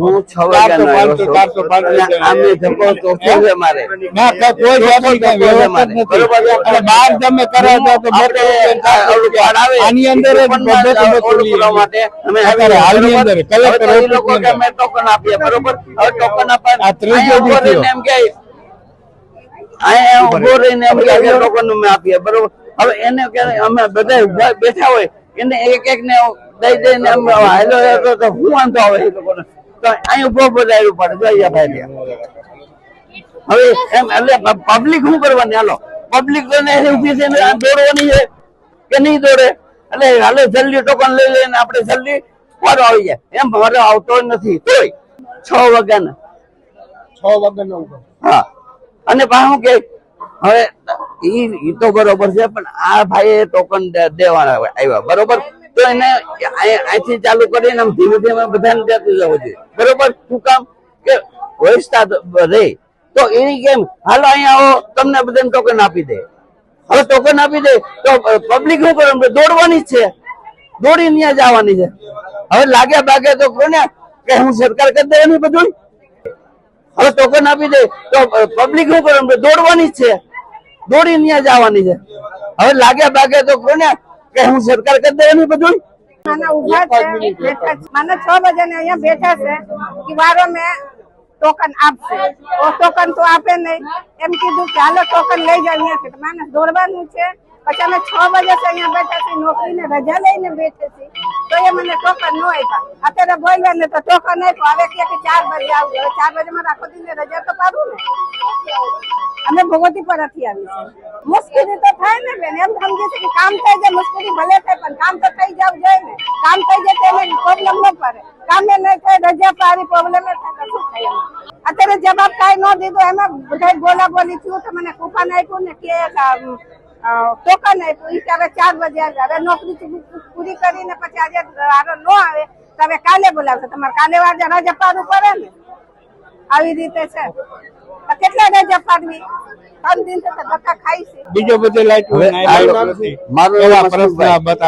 હું છ ધક્કો મારે? ના કોઈ બહાર તમે કરો તો આની અંદર માટે અમે હાલની અંદર લોકો અમે ટોકન આપીએ બરોબર? હવે ટોકન આપવા ત્રીજો એમ કે અહીંયા ઊભો રહીને. એમ કે ટોકન અમે આપીએ બરોબર? હવે એને કે અમે બધા ઊભા બેઠા હોય. એને એક એક ને દઈ દઈને એમ હાલો તો હું વાંધો આવે એ લોકોને. તો અહીં ઊભો પડે. જોઈએ ભાઈ હવે એમ એટલે પબ્લિક શું કરવાની? હાલો. પબ્લિક ઊભી છે દોડવાની છે કે નહીં દોડે? એટલે હાલે જલ્દી ટોકન લઈ લઈને આપણે જલ્દી વારો આવી જાય. એમ મારો આવતો નથી. તોય છ વાગ્યાના. છ વાગ્યાનો હા. અને પાછું કે હવે ઈ ઈ તો બરોબર છે પણ આ ભાઈ ટોકન દેવાના આવ્યા. બરોબર? તો એને અહીંથી ચાલુ કરીને આમ ધીમે ધીમે બધાને જતું જવું જોઈએ. બરોબર? શું કામ? કે વયસ્તા રહે તો એની કેમ? હાલો અહીંયા આવો. તમને બધાને ટોકન આપી દે. હવે ટોકન આપી દે તો પબ્લિક શું કરે? દોડવાની છે. દોડી ત્યાં જવાની છે. હવે લાગ્યા ભાગે તો કોને કે હું સરકાર કરી દે એની બધું? હવે ટોકન આપી દે તો પબ્લિક શું કરે? દોડવાની છે. દોડી ત્યાં જવાની છે. હવે લાગ્યા ભાગે તો કોને કે હું સરકાર કરી દે એની બધું માના ઊભા છે બેઠા છે. માના છ વાગે ને અહીંયા બેઠા છે કે વારો મેં ટોકન આપશે. ઓ ટોકન તો આપે નહીં. એમ કીધું કે હાલો ટોકન લઈ જાવ અહીંયા છે. માણસ દોડવાનું છે. પછી અમે છ વાગે છે અહીંયા બેઠા છીએ નોકરીને રજા લઈને બેઠે છીએ. તો એ મને ટોકન ન આપ્યા. અત્યારે બોલ્યા ને તો ટોકન આપ્યો. હવે કે કે ચાર વાગે આવજો ચાર વાગે મારે આખો દિને રજા તો પાડું ને. અમે ભગવતી પરથી આવી છે મુશ્કેલી તો થાય ને બેન એમ સમજે છે કે કામ થઈ જાય, મુશ્કેલી ભલે થાય, પણ કામ તો થઈ જવું જોઈએ ને. કામ થઈ જાય તો એને પ્રોબ્લેમ ન પડે. કામે નહીં થાય, રજા પાડી પ્રોબ્લેમ થાય, તો શું થાય અત્યારે જવાબ કાંઈ ન દીધો, એમાં બધા બોલા બોલી થયું, તો મને કૂપન આપ્યું ને કે ટોકન આપ્યું. એ ત્યારે ચાર વાગે હવે નોકરી પૂરી કરીને પછી આજે વારો ન આવે, તો હવે કાલે બોલાવશે. તમારે કાલે વાગે રજા પાડવું પડે ને. આવી રીતે છે. કેટલા રજા પાડવી ત્રણ દિન તો ધક્કા ખાઈ છે. બીજો બધે લાઈટ મારો એવા પ્રશ્ન બતાવે